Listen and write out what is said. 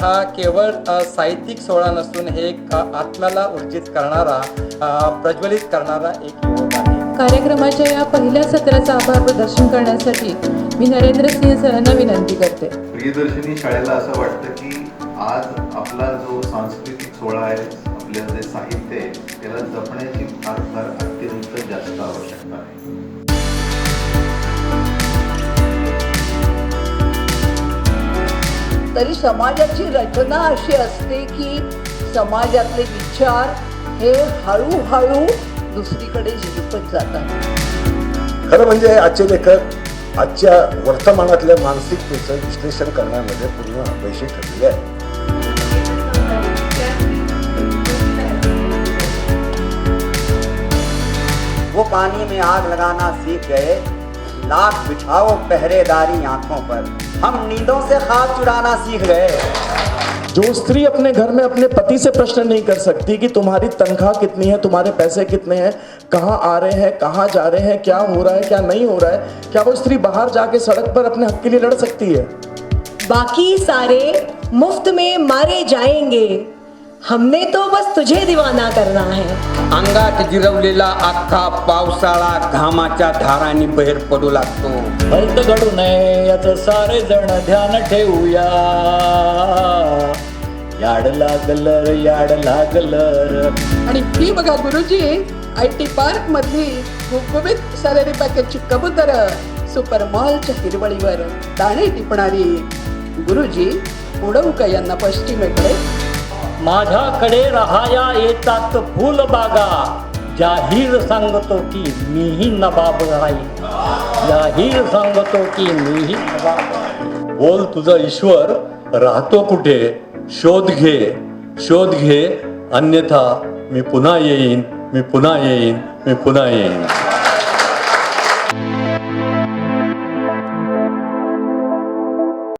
हा केवळ साहित्यिक सोहळा नसून हे एक आत्म्याला ऊर्जित करणारा प्रज्वलित करणारा एक योग आहे. कार्यक्रमाच्या या पहिल्या सत्राचं आभार प्रदर्शन करण्यासाठी मी नरेंद्र सिंह सरांना विनंती करते. प्रियदर्शनी शाळेला असं वाटतं की आज आपला जो सांस्कृतिक सोहळा आहे आपलं जे साहित्य आहे त्याला जपण्याची फार फार अत्यंत जास्त आवश्यकता आहे. तरी समाजाची रचना अशी असते की समाजातले विचार हे हळूहळू दुसरीकडे झिरपत जातात. खरं म्हणजे आजचे लेखक आजच्या वर्तमानातल्या मानसिकतेचं विश्लेषण करण्यामध्ये पूर्ण अपयशी ठरलेले आहे वो पानी में आग लगाना सीख गए लाख बिछाओ पहरेदारी आँखों पर। हम नींदों से खाब चुराना सीख गए। जो स्त्री अपने घर में अपने पति से प्रश्न नहीं कर सकती कि तुम्हारी तनख्वाह कितनी है तुम्हारे पैसे कितने हैं कहाँ आ रहे हैं कहाँ जा रहे हैं क्या हो रहा है क्या नहीं हो रहा है क्या वो स्त्री बाहर जाके सड़क पर अपने हक के लिए लड़ सकती है? बाकी सारे मुफ़्त में मारे जाएँगे। हमने तो बस तुझे दीवाना करना है। अंगात जिरवलेला अख्खा पावसाळा घामाच्या धारांनी बाहेर पडू लागतो. भलत घडू नये याचं सारे जण ध्यान ठेवूया. याड लागलर याड लागलर आणि ही बघा गुरुजी आय टी पार्क मधली गुबगुबीत सॅलरी पॅकेजची कबूतर सुपर मॉलच्या हिरवळीवर दाणे टिपणारी गुरुजी उडवू का यांना पश्चिमेकडे माझ्याकडे राहाया येतात फुलबागा जाहीर सांगतो की मीही नबाब राहील जाहीर सांगतो की मीही नबाब बोल तुझा ईश्वर राहतो कुठे? शोध घे. शोध घे. अन्यथा मी पुन्हा येईन मी पुन्हा येईन मी पुन्हा येईन.